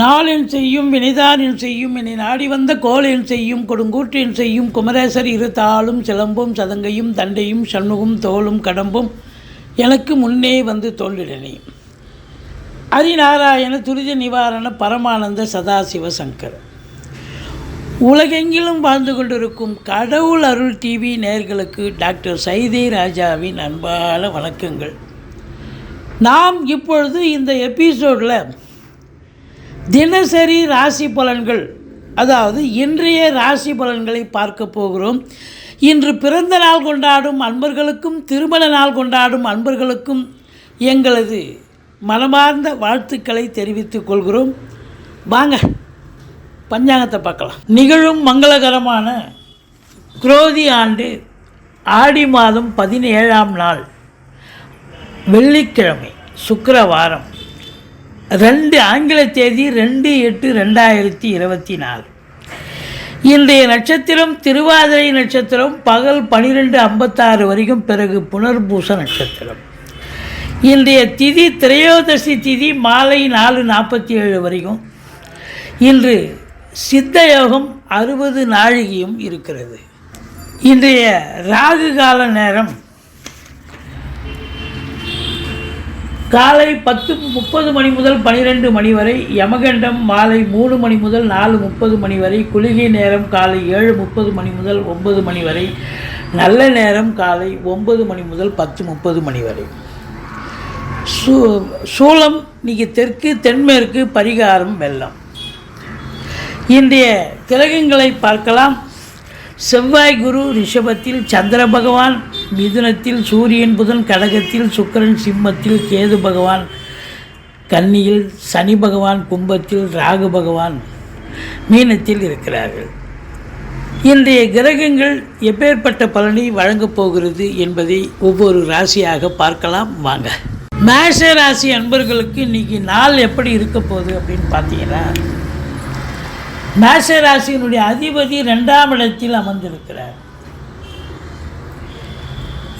நாளில் செய்யும் வினைதானில் செய்யும் என்னை நாடி வந்த கோலென் செய்யும் கொடுங்கூற்றில் செய்யும் குமரேசர் இரு தாளும் சிலம்பும் சதங்கையும் தண்டையும் சண்முகம் தோளும் கடம்பும் எனக்கு முன்னே வந்து தோன்றினே ஹரிநாராயண துரித நிவாரண பரமானந்த சதாசிவ சங்கர். உலகெங்கிலும் வாழ்ந்து கொண்டிருக்கும் கடவுள் அருள் டிவி நேர்களுக்கு டாக்டர் சைதே ராஜாவின் அன்பான வணக்கங்கள். நாம் இப்பொழுது இந்த எபிசோடில் தினசரி ராசி பலன்கள். அதாவது இன்றைய ராசி பலன்களை பார்க்க போகிறோம். இன்று பிறந்த நாள் கொண்டாடும் அன்பர்களுக்கும் திருமண நாள் கொண்டாடும் அன்பர்களுக்கும் எங்களது மனமார்ந்த வாழ்த்துக்களை தெரிவித்துக் கொள்கிறோம். வாங்க பஞ்சாங்கத்தை பார்க்கலாம். நிகழும் மங்களகரமான குரோதி ஆண்டு ஆடி மாதம் பதினேழாம் நாள். வெள்ளிக்கிழமை சுக்கரவாரம். ரெண்டு ஆங்கில தேதி ரெண்டு எட்டு ரெண்டாயிரத்தி இருபத்தி நாலு. இன்றைய நட்சத்திரம் திருவாதிரை நட்சத்திரம் பகல் பனிரெண்டு ஐம்பத்தாறு வரைக்கும் பிறகு புனர்பூச நட்சத்திரம். இன்றைய திதி திரையோதசி திதி மாலை நாலு நாற்பத்தி ஏழு வரைக்கும். இன்று சித்த யோகம் அறுபது நாழிகையும் இருக்கிறது. இன்றைய ராகு கால நேரம் காலை பத்து முப்பது மணி முதல் பனிரெண்டு மணி வரை யமகண்டம் மாலை மூணு மணி முதல் நாலு முப்பது மணி வரை குளிகை நேரம் காலை ஏழு முப்பது மணி முதல் ஒன்பது மணி வரை நல்ல நேரம் காலை ஒன்பது மணி முதல் பத்து முப்பது மணி வரை. சூ சூளம் இன்றைக்கி தெற்கு தென்மேற்கு பரிகாரம் வெள்ளம். இன்றைய கிரகங்களை பார்க்கலாம். செவ்வாய் குரு ரிஷபத்தில் சந்திர பகவான் மிதுனத்தில் சூரியன் புதன் கடகத்தில் சுக்கிரன் சிம்மத்தில் கேது பகவான் கன்னியில் சனி பகவான் கும்பத்தில் ராகு பகவான் மீனத்தில் இருக்கிறார்கள். இன்றைய கிரகங்கள் எப்பேற்பட்ட பலனை வழங்கப் போகிறது என்பதை ஒவ்வொரு ராசியாக பார்க்கலாம். வாங்க. மேஷ ராசி அன்பர்களுக்கு இன்னைக்கு நாள் எப்படி இருக்க போகுது அப்படின்னு பார்த்தீங்கன்னா மேஷ ராசியினுடைய அதிபதி ரெண்டாம் இடத்தில் அமர்ந்திருக்கிறார்.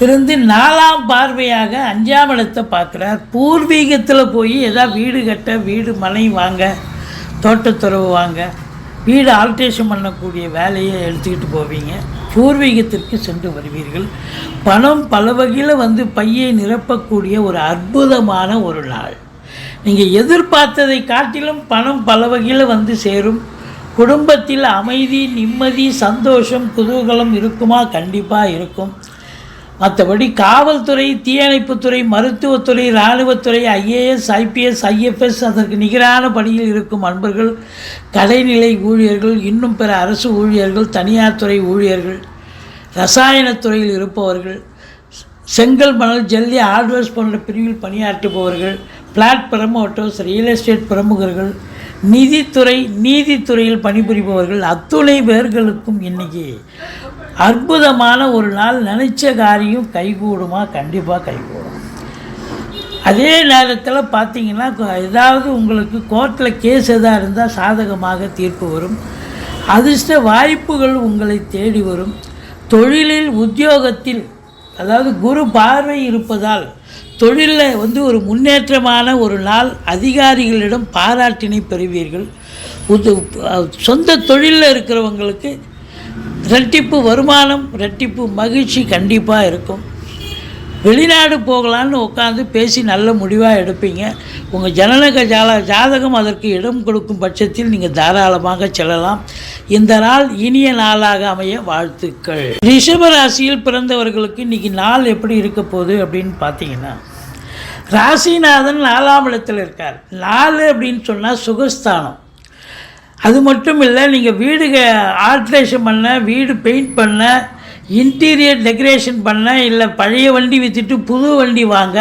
இருந்து நாலாம் பார்வையாக அஞ்சாம் இடத்தை பார்க்குறார். பூர்வீகத்தில் போய் ஏதாவது வீடு கட்ட வீடு மனை வாங்க தோட்டத்துறவு வாங்க வீடு ஆல்ட்ரேஷன் பண்ணக்கூடிய வேலையை எடுத்துக்கிட்டு போவீங்க. பூர்வீகத்திற்கு சென்று வருவீர்கள். பணம் பல வகையில் வந்து பையை நிரப்பக்கூடிய ஒரு அற்புதமான ஒரு நாள். நீங்கள் எதிர்பார்த்ததை காட்டிலும் பணம் பல வகையில் வந்து சேரும். குடும்பத்தில் அமைதி நிம்மதி சந்தோஷம் குதூகலம் இருக்குமா? கண்டிப்பாக இருக்கும். மற்றபடி காவல்துறை தீயணைப்புத்துறை மருத்துவத்துறை இராணுவத்துறை ஐஏஎஸ் ஐபிஎஸ் ஐஎஃப்எஸ் அதற்கு நிகரான பணியில் இருக்கும் அன்பர்கள் கடைநிலை ஊழியர்கள் இன்னும் பிற அரசு ஊழியர்கள் தனியார் துறை ஊழியர்கள் ரசாயனத்துறையில் இருப்பவர்கள் செங்கல் மணல் ஜல்லி ஹார்ட்வேர்ஸ் போன்ற பிரிவில் பணியாற்றுபவர்கள் பிளாட் பிரமோட்டர்ஸ் ரியல் எஸ்டேட் பிரமுகர்கள் நிதித்துறை நீதித்துறையில் பணிபுரிபவர்கள் அத்துணை பேர்களுக்கும் இன்னைக்கு அற்புதமான ஒரு நாள். நினைச்ச காரியம் கைகூடுமா? கண்டிப்பாக கைகூடும். அதே நேரத்தில் பார்த்தீங்கன்னா ஏதாவது உங்களுக்கு கோர்ட்டில் கேஸ் எதாக இருந்தால் சாதகமாக தீர்ப்பு வரும். அதிர்ஷ்ட வாய்ப்புகள் உங்களை தேடி வரும். தொழிலில் உத்தியோகத்தில் அதாவது குரு பார்வை இருப்பதால் தொழிலில் வந்து ஒரு முன்னேற்றமான ஒரு நாள் அதிகாரிகளிடம் பாராட்டினை பெறுவீர்கள். உது சொந்த தொழிலில் இருக்கிறவங்களுக்கு ரெட்டிப்பு வருமானம் ரெட்டிப்பு மகிழ்ச்சி கண்டிப்பாக இருக்கும். வெளிநாடு போகலான்னு உட்காந்து பேசி நல்ல முடிவாக எடுப்பீங்க. உங்கள் ஜனனக ஜால ஜாதகம் அதற்கு இடம் கொடுக்கும் பட்சத்தில் நீங்கள் தாராளமாக செல்லலாம். இந்த நாள் இனிய நாளாக அமைய வாழ்த்துக்கள். ரிஷபராசியில் பிறந்தவர்களுக்கு இன்றைக்கி நாள் எப்படி இருக்க போகுது அப்படின்னு பார்த்தீங்கன்னா ராசிநாதன் நாலாம் இடத்தில் இருக்கார். நாலு அப்படின்னு சொன்னால் சுகஸ்தானம். அது மட்டும் இல்லை நீங்கள் வீடு ஆல்ட்ரேஷன் பண்ண வீடு பெயிண்ட் பண்ண இன்டீரியர் டெக்கரேஷன் பண்ண இல்லை பழைய வண்டி விற்றுட்டு புது வண்டி வாங்க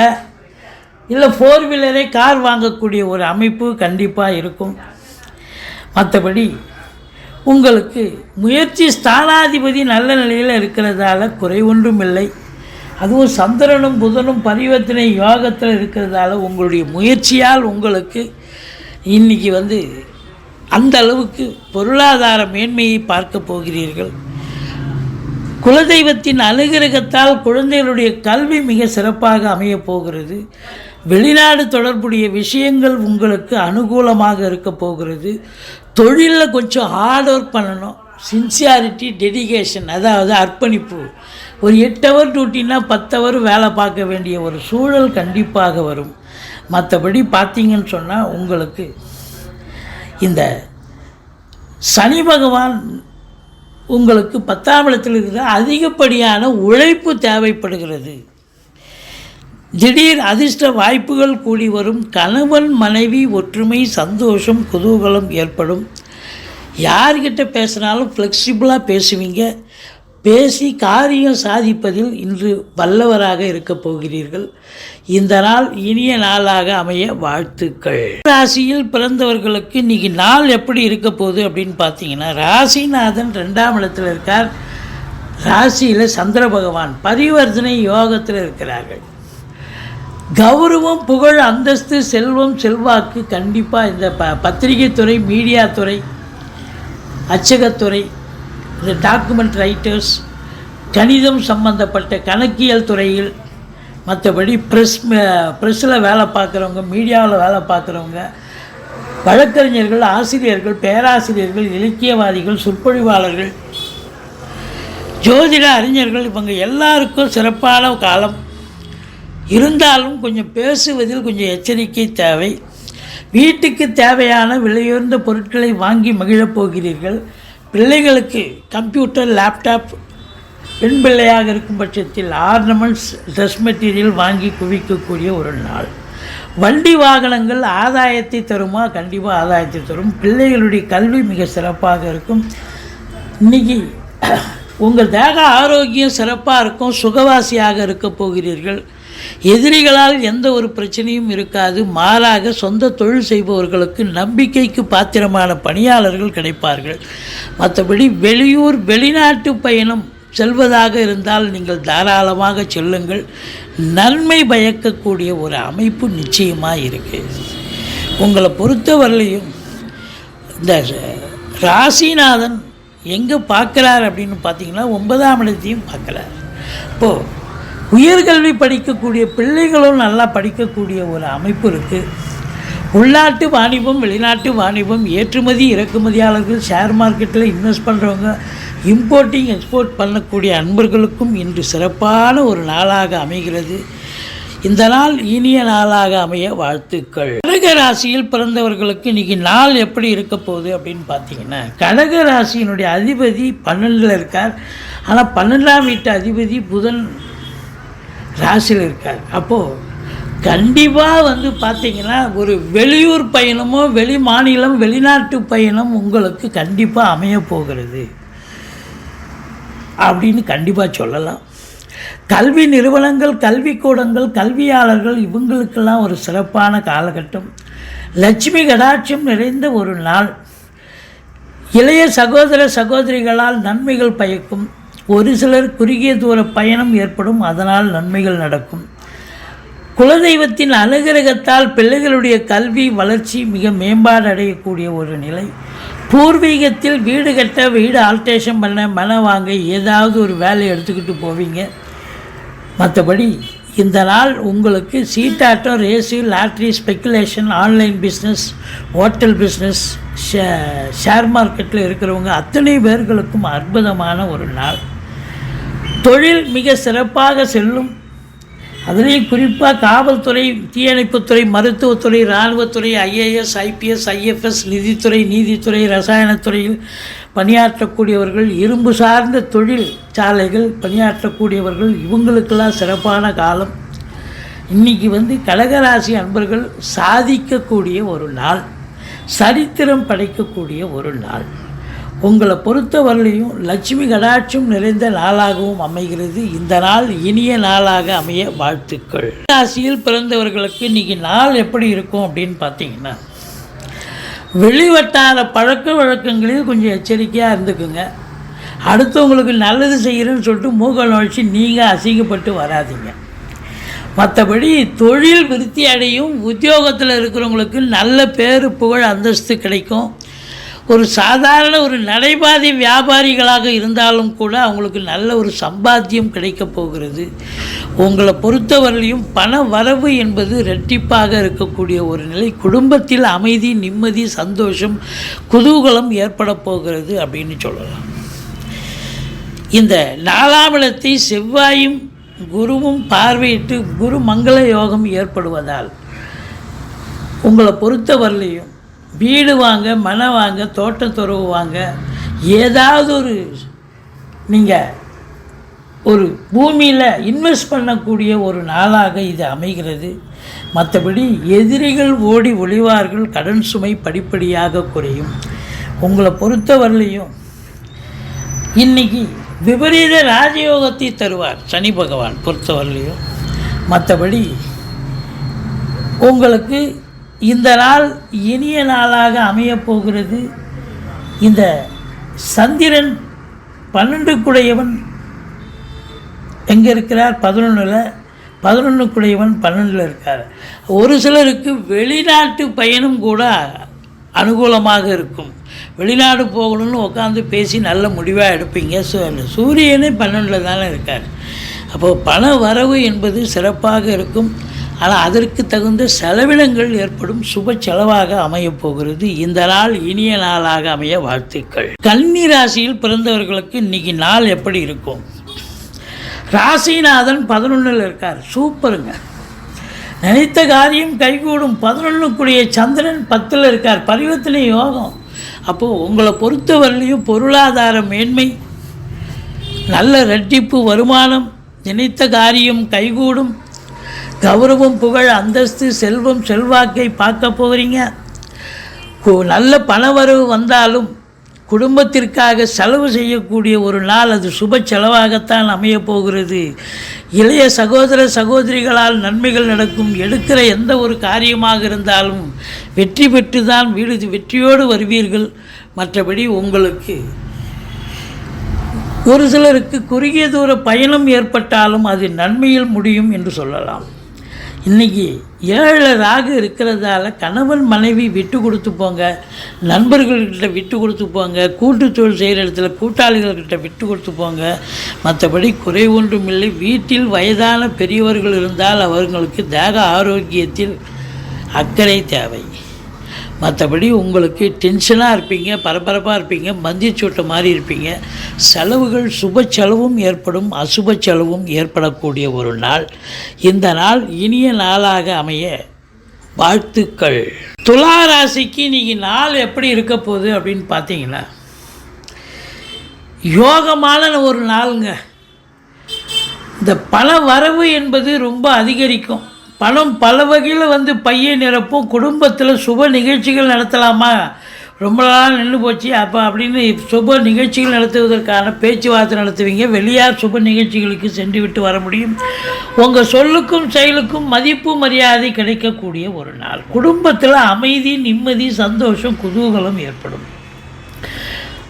இல்லை ஃபோர் வீலரே கார் வாங்கக்கூடிய ஒரு அமைப்பு கண்டிப்பாக இருக்கும். மற்றபடி உங்களுக்கு முயற்சி ஸ்தானாதிபதி நல்ல நிலையில் இருக்கிறதால குறை ஒன்றும் இல்லை அதுவும் சந்திரனும் புதனும் பரிவர்த்தனை யோகத்தில் இருக்கிறதால உங்களுடைய முயற்சியால் உங்களுக்கு இன்னைக்கு வந்து அந்த அளவுக்கு பொருளாதார மேன்மையை பார்க்க போகிறீர்கள். குலதெய்வத்தின் அனுகிரகத்தால் குழந்தைகளுடைய கல்வி மிக சிறப்பாக அமையப் போகிறது. வெளிநாடு தொடர்புடைய விஷயங்கள் உங்களுக்கு அனுகூலமாக இருக்க போகிறது. தொழிலில் கொஞ்சம் ஹார்ட் ஒர்க் பண்ணணும். சின்சியாரிட்டி டெடிகேஷன் அதாவது அர்ப்பணிப்பு. ஒரு எட்டு ஹவர் டியூட்டினா பத்து ஹவர் வேலை பார்க்க வேண்டிய ஒரு சூழல் கண்டிப்பாக வரும். மற்றபடி பார்த்தீங்கன்னு சொன்னால் உங்களுக்கு இந்த சனி பகவான் உங்களுக்கு பத்தாம் இடத்தில் இருக்கிற அதிகப்படியான உழைப்பு தேவைப்படுகிறது. திடீர் அதிர்ஷ்ட வாய்ப்புகள் கூடி வரும். கணவன் மனைவி ஒற்றுமை சந்தோஷம் குதூகலம் ஏற்படும். யார்கிட்ட பேசினாலும் ஃப்ளெக்சிபிளாக பேசுவீங்க. பேசி காரியம் சாதிப்பதில் இன்று வல்லவராக இருக்கப் போகிறீர்கள். இந்த நாள் இனிய நாளாக அமைய வாழ்த்துக்கள். ராசியில் பிறந்தவர்களுக்கு இன்னைக்கு நாள் எப்படி இருக்க போகுது அப்படின்னு பார்த்தீங்கன்னா ராசிநாதன் ரெண்டாம் இடத்துல இருக்கார். ராசியில் சந்திர பகவான் பரிவர்த்தனை யோகத்தில் இருக்கிறார்கள். கௌரவம் புகழ் அந்தஸ்து செல்வம் செல்வாக்கு கண்டிப்பாக இந்த ப பத்திரிகை துறை மீடியா துறை அச்சகத்துறை இந்த டாக்குமெண்ட் ரைட்டர்ஸ் கணிதம் சம்பந்தப்பட்ட கணக்கியல் துறையில் மற்றபடி ப்ரெஸ் ப்ரெஸ்ஸில் வேலை பார்க்குறவங்க மீடியாவில் வேலை பார்க்குறவங்க வழக்கறிஞர்கள் ஆசிரியர்கள் பேராசிரியர்கள் இலக்கியவாதிகள் சொற்பொழிவாளர்கள் ஜோதிட அறிஞர்கள் இவங்க எல்லாருக்கும் சிறப்பான காலம். இருந்தாலும் கொஞ்சம் பேசுவதில் கொஞ்சம் எச்சரிக்கை தேவை. வீட்டுக்கு தேவையான விலையுயர்ந்த பொருட்களை வாங்கி மகிழப் போகிறீர்கள். பிள்ளைகளுக்கு கம்ப்யூட்டர் லேப்டாப் பெண் பிள்ளையாக இருக்கும் பட்சத்தில் ஆர்னமெண்ட்ஸ் ட்ரெஸ் மெட்டீரியல் வாங்கி குவிக்கக்கூடிய ஒரு நாள். வண்டி வாகனங்கள் ஆதாயத்தை தருமா? கண்டிப்பாக ஆதாயத்தை தரும். பிள்ளைகளுடைய கல்வி மிக சிறப்பாக இருக்கும். இன்னைக்கு உங்கள் தேக ஆரோக்கியம் சிறப்பாக இருக்கும். சுகவாசியாக இருக்க போகிறீர்கள். எதிரிகளால் எந்த ஒரு பிரச்சனையும் இருக்காது. மாறாக சொந்த தொழில் செய்பவர்களுக்கு நம்பிக்கைக்கு பாத்திரமான பணியாளர்கள் கிடைப்பார்கள். மற்றபடி வெளியூர் வெளிநாட்டு பயணம் செல்வதாக இருந்தால் நீங்கள் தாராளமாக செல்லுங்கள். நன்மை பயக்கக்கூடிய ஒரு அமைப்பு நிச்சயமாக இருக்குது உங்களை பொறுத்தவரையிலையும் இந்த ராசிநாதன் எங்கே பார்க்குறார் அப்படின்னு பார்த்தீங்கன்னா ஒன்பதாம் இடத்தையும் பார்க்குறார். இப்போது உயர்கல்வி படிக்கக்கூடிய பிள்ளைகளும் நல்லா படிக்கக்கூடிய ஒரு அமைப்பு இருக்குது உள்நாட்டு வாணிபம் வெளிநாட்டு வாணிபம் ஏற்றுமதி இறக்குமதியாளர்கள் ஷேர் மார்க்கெட்டில் இன்வெஸ்ட் பண்ணுறவங்க இம்போர்ட்டிங் எக்ஸ்போர்ட் பண்ணக்கூடிய அன்பர்களுக்கும் இன்று சிறப்பான ஒரு நாளாக அமைகிறது. இந்த நாள் இனிய நாளாக அமைய வாழ்த்துக்கள். கடக ராசியில் பிறந்தவர்களுக்கு இன்னைக்கு நாள் எப்படி இருக்க போகுது அப்படின்னு பார்த்தீங்கன்னா கடக ராசியினுடைய அதிபதி பன்னெண்டில் இருக்கார். ஆனால் பன்னெண்டாம் வீட்டு அதிபதி புதன் ராசியில் இருக்கார். அப்போது கண்டிப்பாக வந்து பார்த்தீங்கன்னா ஒரு வெளியூர் பயணமோ வெளி மாநிலம் வெளிநாட்டு பயணம் உங்களுக்கு கண்டிப்பாக அமைய போகிறது. அப்படின்னு கண்டிப்பாக சொல்லலாம். கல்வி நிறுவனங்கள் கல்விக்கூடங்கள் கல்வியாளர்கள் இவங்களுக்கெல்லாம் ஒரு சிறப்பான காலகட்டம். லட்சுமி கடாட்சியம் நிறைந்த ஒரு நாள். இளைய சகோதர சகோதரிகளால் நன்மைகள் பயக்கும். ஒரு சிலர் குறுகிய தூர பயணம் ஏற்படும் அதனால் நன்மைகள் நடக்கும். குலதெய்வத்தின் அனுகிரகத்தால் பிள்ளைகளுடைய கல்வி வளர்ச்சி மிக மேம்பாடு அடையக்கூடிய ஒரு நிலை. பூர்வீகத்தில் வீடு கட்ட வீடு ஆல்ட்ரேஷன் பண்ண மன வாங்க ஏதாவது ஒரு வேலை எடுத்துக்கிட்டு போவீங்க. மற்றபடி இந்த நாள் உங்களுக்கு சீட்டாட்டம் race lottery speculation online business hotel business ஷே ஷேர் மார்க்கெட்டில் இருக்கிறவங்க அத்தனை பேர்களுக்கும் அற்புதமான ஒரு நாள். தொழில் மிக சிறப்பாக செல்லும். அதுலேயும் குறிப்பாக காவல்துறை தீயணைப்புத்துறை மருத்துவத்துறை இராணுவத்துறை ஐஏஎஸ் ஐபிஎஸ் ஐஎஃப்எஸ் நிதித்துறை நீதித்துறை ரசாயனத்துறையில் பணியாற்றக்கூடியவர்கள் இரும்பு சார்ந்த தொழில் சாலைகள் பணியாற்றக்கூடியவர்கள் இவங்களுக்கெல்லாம் சிறப்பான காலம். இன்றைக்கி வந்து கடகராசி அன்பர்கள் சாதிக்கக்கூடிய ஒரு நாள் சரித்திரம் படைக்கக்கூடிய ஒரு நாள். உங்களை பொறுத்தவரையிலையும் லட்சுமி கடாட்சம் நிறைந்த நாளாகவும் அமைகிறது. இந்த நாள் இனிய நாளாக அமைய வாழ்த்துக்கள். ராசியில் பிறந்தவர்களுக்கு இன்னைக்கு நாள் எப்படி இருக்கும் அப்படின்னு பார்த்தீங்கன்னா வெளிவட்டார பழக்க வழக்கங்களில் கொஞ்சம் எச்சரிக்கையாக இருந்துக்குங்க. அடுத்தவங்களுக்கு நல்லது செய்கிறேன்னு சொல்லிட்டு மூக நுழைச்சி நீங்கள் அசிங்கப்பட்டு வராதீங்க. மற்றபடி தொழில் விருத்தி அடையும் உத்தியோகத்தில் இருக்கிறவங்களுக்கு நல்ல பேர் புகழ் அந்தஸ்து கிடைக்கும். ஒரு சாதாரண ஒரு நடைபாதை வியாபாரிகளாக இருந்தாலும் கூட அவங்களுக்கு நல்ல ஒரு சம்பாத்தியம் கிடைக்கப் போகிறது. உங்களை பொறுத்தவரையிலும் பண வரவு என்பது ரெட்டிப்பாக இருக்கக்கூடிய ஒரு நிலை. குடும்பத்தில் அமைதி நிம்மதி சந்தோஷம் குதூகலம் ஏற்பட போகிறது அப்படின்னு சொல்லலாம். இந்த நாலாம் இடத்தை செவ்வாயும் குருவும் பார்வையிட்டு குரு மங்கள யோகம் ஏற்படுவதால் உங்களை பொறுத்தவரையிலையும் வீடு வாங்க மனை வாங்க தோட்டத்துறவு வாங்க ஏதாவது ஒரு நீங்கள் ஒரு பூமியில் இன்வெஸ்ட் பண்ணக்கூடிய ஒரு நாளாக இது அமைகிறது. மற்றபடி எதிரிகள் ஓடி ஒளிவார்கள் கடன் சுமை படிப்படியாக குறையும். உங்களை பொறுத்தவரையிலையும் இன்னைக்கு விபரீத ராஜயோகத்தை தருவார் சனி பகவான் பொறுத்தவரையிலையும். மற்றபடி உங்களுக்கு இந்த நாள் இனிய நாளாக அமையப் போகிறது. இந்த சந்திரன் பன்னெண்டுக்குடையவன் எங்கே இருக்கிறார்? பதினொன்றில் பதினொன்றுக்குடையவன் பன்னெண்டில் இருக்கார். ஒரு சிலருக்கு வெளிநாட்டு பயணம் கூட அனுகூலமாக இருக்கும். வெளிநாடு போகணும்னு உட்காந்து பேசி நல்ல முடிவாக எடுப்பீங்க. சூரியனே பன்னெண்டில் தானே இருக்கார். அப்போது பண வரவு என்பது சிறப்பாக இருக்கும். ஆனால் அதற்கு தகுந்த செலவினங்கள் ஏற்படும் சுப செலவாக அமையப் போகிறது. இந்த நாள் இனிய நாளாக அமைய வாழ்த்துக்கள். கன்னி ராசியில் பிறந்தவர்களுக்கு இன்னைக்கு நாள் எப்படி இருக்கும்? ராசிநாதன் பதினொன்றில் இருக்கார். சூப்பருங்க. நினைத்த காரியம் கைகூடும். பதினொன்றுக்குரிய சந்திரன் பத்தில் இருக்கார். பரிவர்த்தனை யோகம். அப்போது உங்களை பொறுத்தவரையிலையும் பொருளாதார மேன்மை நல்ல ரெட்டிப்பு வருமானம் நினைத்த காரியம் கைகூடும். கௌரவம் புகழ் அந்தஸ்து செல்வம் செல்வாக்கை பார்க்க போகிறீங்க கு- நல்ல பணவரவு வந்தாலும் குடும்பத்திற்காக செலவு செய்யக்கூடிய ஒரு நாள் அது சுப செலவாகத்தான் அமையப் போகிறது. இளைய சகோதர சகோதரிகளால் நன்மைகள் நடக்கும். எடுக்கிற எந்த ஒரு காரியமாக இருந்தாலும் வெற்றி பெற்று தான் வீடு வெற்றியோடு வருவீர்கள். மற்றபடி உங்களுக்கு ஒரு சிலருக்கு குறுகிய தூர பயணம் ஏற்பட்டாலும் அது நன்மையில் முடியும் என்று சொல்லலாம். இன்னைக்கு ஏழு ராகு இருக்கிறதால கணவன் மனைவி விட்டு கொடுத்து போங்க நண்பர்கள்கிட்ட விட்டு கொடுத்து போங்க கூட்டு தொழில் செய்கிற இடத்துல கூட்டாளிகள்கிட்ட விட்டு கொடுத்து போங்க. மற்றபடி குறை ஒன்றும் இல்லை. வீட்டில் வயதான பெரியவர்கள் இருந்தால் அவர்களுக்கு தேக ஆரோக்கியத்தில் அக்கறை தேவை. மற்றபடி உங்களுக்கு டென்ஷனாக இருப்பீங்க பரபரப்பாக இருப்பீங்க மந்திச்சூட்ட மாதிரி இருப்பீங்க. செலவுகள் சுப செலவும் ஏற்படும் அசுப செலவும் ஏற்படக்கூடிய ஒரு நாள். இந்த நாள் இனிய நாளாக அமைய வாழ்த்துக்கள். துலா ராசிக்கு இன்னைக்கு நாள் எப்படி இருக்க போகுது அப்படின்னு பார்த்தீங்கன்னா யோகமான ஒரு நாளுங்க. இந்த பண வரவு என்பது ரொம்ப அதிகரிக்கும். பணம் பல வகையில் வந்து பையை நிரப்பும். குடும்பத்தில் சுப நிகழ்ச்சிகள் நடத்தலாமா? ரொம்ப நாள் நின்று போச்சு. அப்போ அப்படின்னு சுப நிகழ்ச்சிகள் நடத்துவதற்கான பேச்சுவார்த்தை நடத்துவீங்க. வெளியார் சுப நிகழ்ச்சிகளுக்கு சென்று விட்டு வர முடியும். உங்கள் சொல்லுக்கும் செயலுக்கும் மதிப்பு மரியாதை கிடைக்கக்கூடிய ஒரு நாள். குடும்பத்தில் அமைதி நிம்மதி சந்தோஷம் குதூகலம் ஏற்படும்.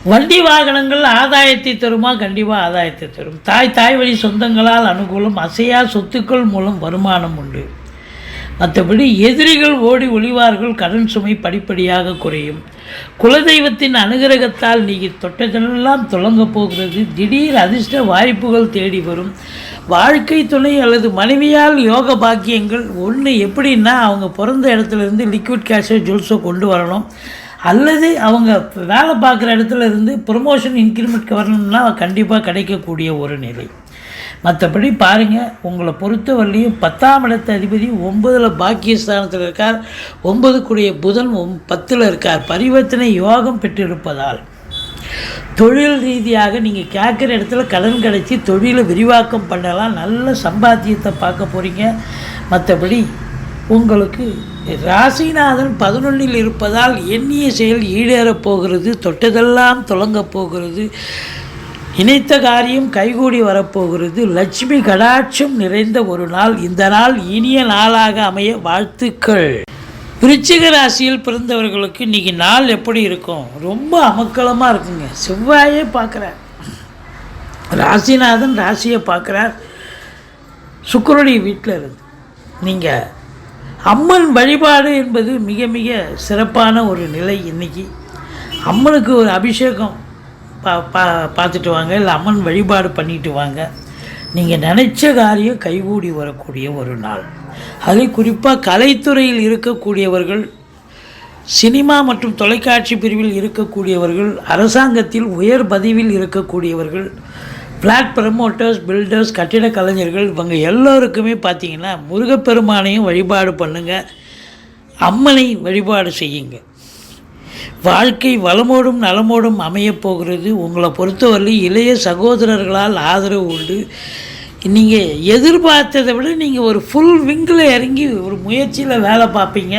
வண்டி வாகனங்கள் ஆதாயத்தை தருமா? கண்டிப்பாக ஆதாயத்தை தரும். தாய் தாய் வழி சொந்தங்களால் அனுகூலம் அசையா சொத்துக்கள் மூலம் வருமானம் உண்டு. மற்றபடி எதிரிகள் ஓடி ஒளிவார்கள் கடன் சுமை படிப்படியாக குறையும். குலதெய்வத்தின் அனுகிரகத்தால் நீ தொட்டதெல்லாம் தொடங்கப் போகிறது. திடீர் அதிர்ஷ்ட வாய்ப்புகள் தேடி வரும். வாழ்க்கை துணை அல்லது மனைவியால் யோக பாக்கியங்கள். ஒன்று எப்படின்னா அவங்க பிறந்த இடத்துல இருந்து லிக்விட் கேஷோ ஜுவல்ஸோ கொண்டு வரணும். அல்லது அவங்க வேலை பார்க்குற இடத்துல இருந்து ப்ரொமோஷன் இன்க்ரிமெண்ட் வரணும்னா கண்டிப்பாக கிடைக்கக்கூடிய ஒரு நிலை. மற்றபடி பாருங்கள் உங்களை பொறுத்தவரையிலையும் பத்தாம் இடத்த அதிபதி ஒன்பதில் பாக்கியஸ்தானத்தில் இருக்கார். ஒன்பதுக்குரிய புதன் ஒம் பத்தில் இருக்கார். பரிவர்த்தனை யோகம் பெற்றிருப்பதால் தொழில் ரீதியாக நீங்கள் கேட்குற இடத்துல கடன் கிடைச்சி தொழிலை விரிவாக்கம் பண்ணலாம். நல்ல சம்பாத்தியத்தை பார்க்க போகிறீங்க மற்றபடி உங்களுக்கு ராசிநாதன் பதினொன்றில் இருப்பதால் எண்ணிய செயல் ஈடேறப் போகிறது. தொட்டதெல்லாம் தொடங்கப் போகிறது. இணைத்த காரியம் கைகூடி வரப்போகிறது. லட்சுமி கடாட்சம் நிறைந்த ஒரு நாள். இந்த நாள் இனிய நாளாக அமைய வாழ்த்துக்கள். விருச்சிக ராசியில் பிறந்தவர்களுக்கு இன்றைக்கி நாள் எப்படி இருக்கும்? ரொம்ப அமக்கலமாக இருக்குங்க. செவ்வாயே பார்க்குறார். ராசிநாதன் ராசியை பார்க்குறார். சுக்கரனுடைய வீட்டில் இருந்து. நீங்கள் அம்மன் வழிபாடு என்பது மிக மிக சிறப்பான ஒரு நிலை இன்னைக்கு. அம்மனுக்கு ஒரு அபிஷேகம். பா பா பார்த்துட்டு வாங்க. இல்லை அம்மன் வழிபாடு பண்ணிட்டு வாங்க. நீங்கள் நினச்ச காரியம் கைகூடி வரக்கூடிய ஒரு நாள். அது குறிப்பாக கலைத்துறையில் இருக்கக்கூடியவர்கள் சினிமா மற்றும் தொலைக்காட்சி பிரிவில் இருக்கக்கூடியவர்கள் அரசாங்கத்தில் உயர் பதிவில் இருக்கக்கூடியவர்கள் ஃப்ளாட் ப்ரமோட்டர்ஸ் பில்டர்ஸ் கட்டிட கலைஞர்கள் இவங்க எல்லோருக்குமே பார்த்தீங்கன்னா முருகப்பெருமானையும் வழிபாடு பண்ணுங்கள் அம்மனை வழிபாடு செய்யுங்க. வாழ்க்கை வளமோடும் நலமோடும் அமையப் போகிறது. உங்களை பொறுத்தவரை இளைய சகோதரர்களால் ஆதரவு உண்டு. நீங்கள் எதிர்பார்த்ததை விட நீங்கள் ஒரு ஃபுல் விங்கில் இறங்கி ஒரு முயற்சியில் வேலை பார்ப்பீங்க.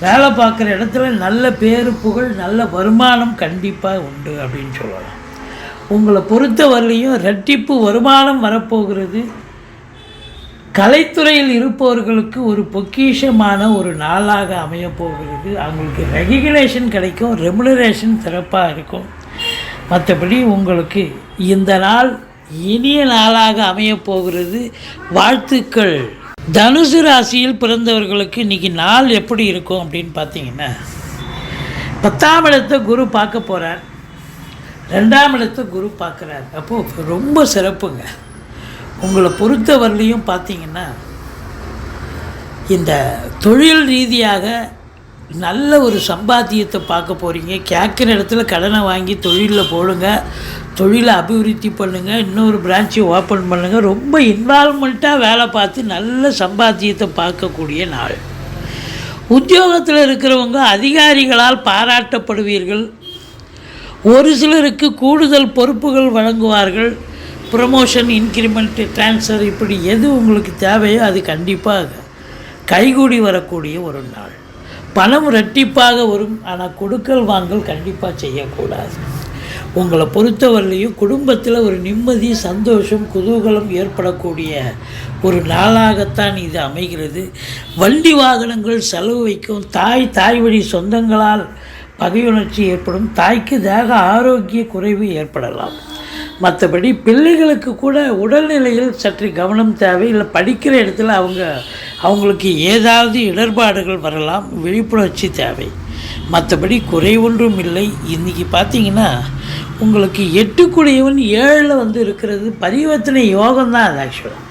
வேலை பார்க்குற இடத்துல நல்ல பேரு புகழ் நல்ல வருமானம் கண்டிப்பாக உண்டு அப்படின்னு சொல்லலாம். உங்களை பொறுத்தவரையிலையும் ரெட்டிப்பு வருமானம் வரப்போகிறது. கலைத்துறையில் இருப்பவர்களுக்கு ஒரு பொக்கிஷமான ஒரு நாளாக அமையப் போகிறது. அவங்களுக்கு ரெகக்னேஷன் கிடைக்கும் ரெமுனரேஷன் சிறப்பாக இருக்கும். மற்றபடி உங்களுக்கு இந்த நாள் இனிய நாளாக அமையப் போகிறது. வாழ்த்துக்கள். தனுசு ராசியில் பிறந்தவர்களுக்கு இன்றைக்கி நாள் எப்படி இருக்கும் அப்படின்னு பார்த்தீங்கன்னா பத்தாம் இடத்தை குரு பார்க்க போகிறார் ரெண்டாம் இடத்தை குரு பார்க்குறார். அப்போது ரொம்ப சிறப்புங்க. உங்களை பொறுத்தவரையிலையும் பார்த்தீங்கன்னா இந்த தொழில் ரீதியாக நல்ல ஒரு சம்பாத்தியத்தை பார்க்க போகிறீங்க கேட்குற இடத்துல கடனை வாங்கி தொழிலில் போடுங்க. தொழிலை அபிவிருத்தி பண்ணுங்கள் இன்னொரு பிரான்ச்சை ஓப்பன் பண்ணுங்கள் ரொம்ப இன்வால்மெண்ட்டாக வேலை பார்த்து நல்ல சம்பாத்தியத்தை பார்க்கக்கூடிய நாள். உத்தியோகத்தில் இருக்கிறவங்க அதிகாரிகளால் பாராட்டப்படுவீர்கள். ஒரு சிலருக்கு கூடுதல் பொறுப்புகள் வழங்குவார்கள். ப்ரமோஷன் இன்க்ரிமெண்ட்டு ட்ரான்ஸ்ஃபர் இப்படி எது உங்களுக்கு தேவையோ அது கண்டிப்பாக கைகூடி வரக்கூடிய ஒரு நாள். பணம் ரெட்டிப்பாக வரும் ஆனால் கொடுக்கல் வாங்கல் கண்டிப்பாக செய்யக்கூடாது. உங்களை பொறுத்தவரையிலையும் குடும்பத்தில் ஒரு நிம்மதி சந்தோஷம் குதூகலம் ஏற்படக்கூடிய ஒரு நாளாகத்தான் இது அமைகிறது. வண்டி வாகனங்கள் செலவு வைக்கும் தாய் தாய் வழி சொந்தங்களால் பகையுணர்ச்சி ஏற்படும் தாய்க்கு தேக ஆரோக்கிய குறைவு ஏற்படலாம். மற்றபடி பிள்ளைகளுக்கு கூட உடல்நிலையில் சற்று கவனம் தேவை. இல்லை படிக்கிற இடத்துல அவங்க அவங்களுக்கு ஏதாவது இடர்பாடுகள் வரலாம் விழிப்புணர்ச்சி தேவை. மற்றபடி குறை ஒன்றும் இல்லை. இன்றைக்கி பார்த்தீங்கன்னா உங்களுக்கு எட்டுக்குடையவன் ஏழில் வந்து இருக்கிறது. பரிவர்த்தனை யோகம் தான் அது ஆக்சுவலாக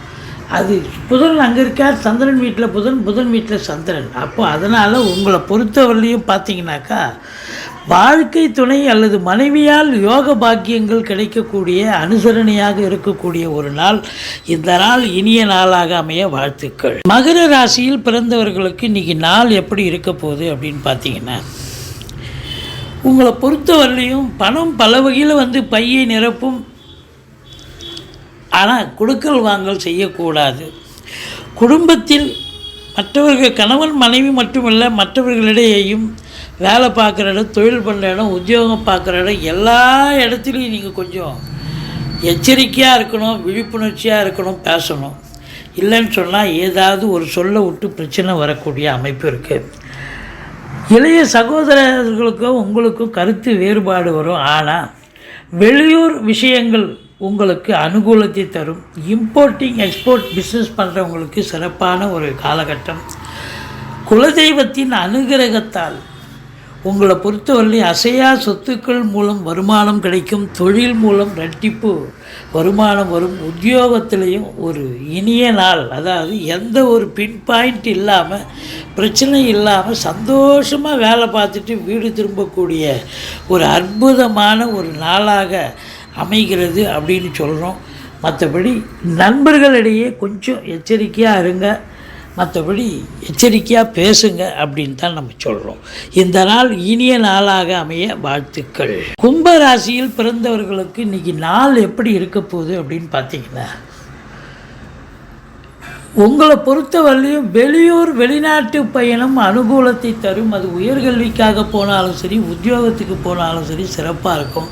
அது புதன் அங்கே இருக்கார் சந்திரன் வீட்டில் புதன் புதன் வீட்டில் சந்திரன். அப்போ அதனால் உங்களை பொறுத்தவரையிலையும் பார்த்தீங்கன்னாக்கா வாழ்க்கை துணை அல்லது மனைவியால் யோக பாக்கியங்கள் கிடைக்கக்கூடிய அனுசரணையாக இருக்கக்கூடிய ஒரு நாள். இந்த நாள் இனிய நாளாக அமைய வாழ்த்துக்கள். மகர ராசியில் பிறந்தவர்களுக்கு இன்னைக்கு நாள் எப்படி இருக்க போகுது அப்படின்னு பார்த்தீங்கன்னா உங்களை பொறுத்தவரையிலையும் பணம் பல வகையில் வந்து பையை நிரப்பும். ஆனால் கொடுக்கல் வாங்கல் செய்யக்கூடாது. குடும்பத்தில் மற்றவர்கள் கணவன் மனைவி மட்டுமல்ல மற்றவர்களிடையேயும் வேலை பார்க்குற இடம் தொழில் பண்ணுற இடம் உத்தியோகம் பார்க்குற இடம் எல்லா இடத்துலையும் நீங்கள் கொஞ்சம் எச்சரிக்கையாக இருக்கணும் விழிப்புணர்ச்சியாக இருக்கணும் பேசணும். இல்லைன்னு சொன்னால் ஏதாவது ஒரு சொல்ல விட்டு பிரச்சனை வரக்கூடிய அமைப்பு இருக்குது இளைய சகோதரர்களுக்கும் உங்களுக்கும் கருத்து வேறுபாடு வரும். ஆனால் வெளியூர் விஷயங்கள் உங்களுக்கு அனுகூலத்தை தரும். இம்போர்ட்டிங் எக்ஸ்போர்ட் பிஸ்னஸ் பண்ணுறவங்களுக்கு சிறப்பான ஒரு காலகட்டம். குலதெய்வத்தின் அனுகிரகத்தால் உங்களை பொறுத்தவரை அசையா சொத்துக்கள் மூலம் வருமானம் கிடைக்கும் தொழில் மூலம் ரெட்டிப்பு வருமானம் வரும் உத்தியோகத்திலையும் ஒரு இனிய நாள். அதாவது எந்த ஒரு பின் பாயிண்ட் இல்லாமல் பிரச்சனை இல்லாமல் சந்தோஷமாக வேலை பார்த்துட்டு வீடு திரும்பக்கூடிய ஒரு அற்புதமான ஒரு நாளாக அமைகிறது அப்படின்னு சொல்கிறோம் மற்றபடி நண்பர்களிடையே கொஞ்சம் எச்சரிக்கையாக இருங்க. மற்றபடி எச்சரிக்கையாக பேசுங்க அப்படின்னு தான் நம்ம சொல்கிறோம் இந்த நாள் இனிய நாளாக அமைய வாழ்த்துக்கள். கும்ப ராசியில் பிறந்தவர்களுக்கு இன்னைக்கு நாள் எப்படி இருக்க போகுது அப்படின்னு பார்த்தீங்கன்னா உங்களை பொறுத்தவரையிலையும் வெளியூர் வெளிநாட்டு பயணம் அனுகூலத்தை தரும். அது உயர்கல்விக்காக போனாலும் சரி உத்தியோகத்துக்கு போனாலும் சரி சிறப்பாக இருக்கும்.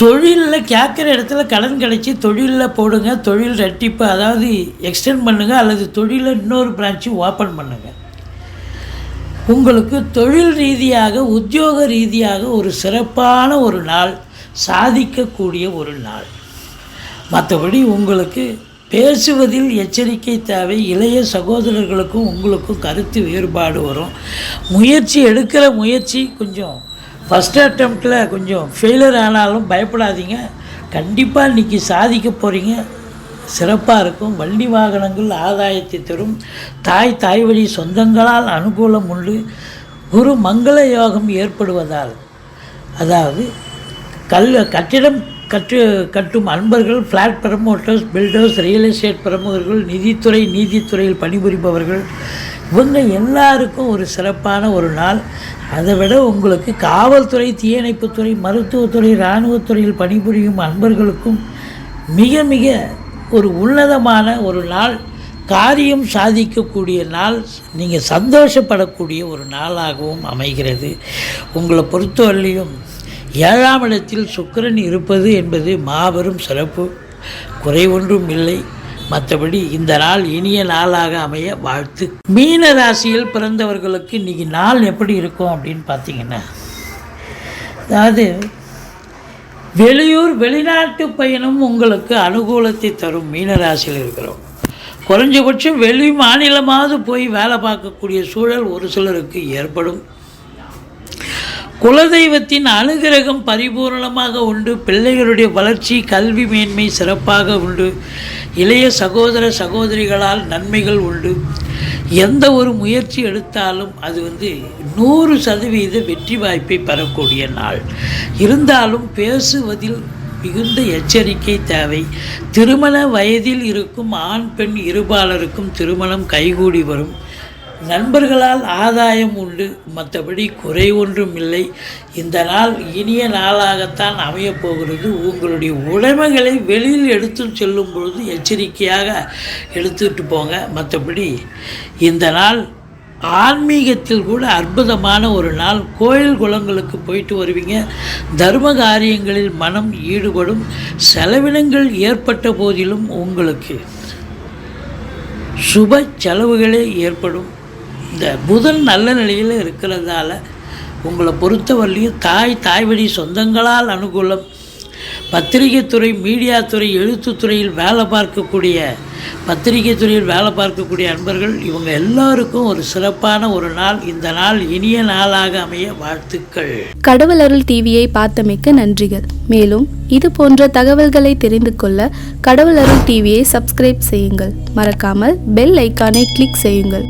தொழிலில் கேட்குற இடத்துல கடன் கிடைச்சி தொழிலில் போடுங்க தொழில் ரெட்டிப்பு அதாவது எக்ஸ்டெண்ட் பண்ணுங்கள் அல்லது தொழிலில் இன்னொரு பிரான்ச்சு ஓப்பன் பண்ணுங்கள் உங்களுக்கு தொழில் ரீதியாக உத்தியோக ரீதியாக ஒரு சிறப்பான ஒரு நாள் சாதிக்கக்கூடிய ஒரு நாள். மற்றபடி உங்களுக்கு பேசுவதில் எச்சரிக்கை தேவை இளைய சகோதரர்களுக்கும் உங்களுக்கும் கருத்து வேறுபாடு வரும். முயற்சி எடுக்கிற முயற்சி கொஞ்சம் ஃபஸ்ட் அட்டம்ப்டில் கொஞ்சம் ஃபெயிலியர் ஆனாலும் பயப்படாதீங்க. கண்டிப்பாக இன்றைக்கி சாதிக்க போகிறீங்க சிறப்பாக இருக்கும். வண்டி வாகனங்கள் ஆதாயத்தை தரும். தாய் தாய் வழி சொந்தங்களால் அனுகூலம் உண்டு. குரு மங்கள யோகம் ஏற்படுவதால். அதாவது கல் கட்டிடம் கட்டு கட்டும் அன்பர்கள் flat promoters builders real estate பிரமுகர்கள் நிதித்துறை நீதித்துறையில் பணிபுரிபவர்கள் இவங்க எல்லாருக்கும் ஒரு சிறப்பான ஒரு நாள். அதை விட உங்களுக்கு காவல்துறை தீயணைப்புத்துறை மருத்துவத்துறை இராணுவத்துறையில் பணிபுரியும் அன்பர்களுக்கும் மிக மிக ஒரு உன்னதமான ஒரு நாள் காரியம் சாதிக்கக்கூடிய நாள் நீங்கள் சந்தோஷப்படக்கூடிய ஒரு நாளாகவும் அமைகிறது. உங்களை பொறுத்தவரையிலையும் ஏழாம் இடத்தில் சுக்கரன் இருப்பது என்பது மாபெரும் சிறப்பு. குறை ஒன்றும் இல்லை. மற்றபடி இந்த நாள் இனிய நாளாக அமைய வாழ்த்து. மீன ராசியில் பிறந்தவர்களுக்கு இன்றைக்கி நாள் எப்படி இருக்கும் அப்படின்னு பார்த்தீங்கன்னா அதாவது வெளியூர் வெளிநாட்டு பயணம் உங்களுக்கு அனுகூலத்தை தரும். மீனராசியில் இருக்கிறோம் குறைஞ்சபட்சம் வெளி மாநிலமாவது போய் வேலை பார்க்கக்கூடிய சூழல் ஒரு சிலருக்கு ஏற்படும். குலதெய்வத்தின் அனுகிரகம் பரிபூரணமாக உண்டு. பிள்ளைகளுடைய வளர்ச்சி கல்வி மேன்மை சிறப்பாக உண்டு. இளைய சகோதர சகோதரிகளால் நன்மைகள் உண்டு. எந்த ஒரு முயற்சி எடுத்தாலும் அது வந்து நூறு சதவீத வெற்றி வாய்ப்பை பெறக்கூடிய நாள். இருந்தாலும் பேசுவதில் மிகுந்த எச்சரிக்கை தேவை. திருமண வயதில் இருக்கும் ஆண் பெண் இருபாலருக்கும் திருமணம் கைகூடி வரும். நண்பர்களால் ஆதாயம் உண்டு மற்றபடி குறை ஒன்றும் இல்லை. இந்த நாள் இனிய நாளாகத்தான் அமையப் போகிறது உங்களுடைய உடைமைகளை வெளியில் எடுத்து செல்லும் பொழுது எச்சரிக்கையாக எடுத்துக்கிட்டு போங்க. மற்றபடி இந்த நாள் ஆன்மீகத்தில் கூட அற்புதமான ஒரு நாள். கோயில் குளங்களுக்கு போயிட்டு வருவீங்க. தர்ம காரியங்களில் மனம் ஈடுபடும். செலவினங்கள் ஏற்பட்ட போதிலும் உங்களுக்கு சுப செலவுகளே ஏற்படும். இந்த புதன் நல்ல நிலையில் இருக்கிறதால உங்களை பொறுத்தவரையிலையும் தாய் தாய் வழி சொந்தங்களால் அனுகூலம். பத்திரிகை துறை மீடியா துறை எழுத்துத்துறையில் வேலை பார்க்கக்கூடிய பத்திரிகை துறையில் வேலை பார்க்கக்கூடிய அன்பர்கள் இவங்க எல்லாருக்கும் ஒரு சிறப்பான ஒரு நாள். இந்த நாள் இனிய நாளாக அமைய வாழ்த்துக்கள். கடவுள் அருள் டிவியை பார்த்தமைக்க நன்றிகள். மேலும் இது போன்ற தகவல்களை தெரிந்து கொள்ள கடவுள் அருள் டிவியை சப்ஸ்கிரைப் செய்யுங்கள். மறக்காமல் பெல் ஐக்கானை கிளிக் செய்யுங்கள்.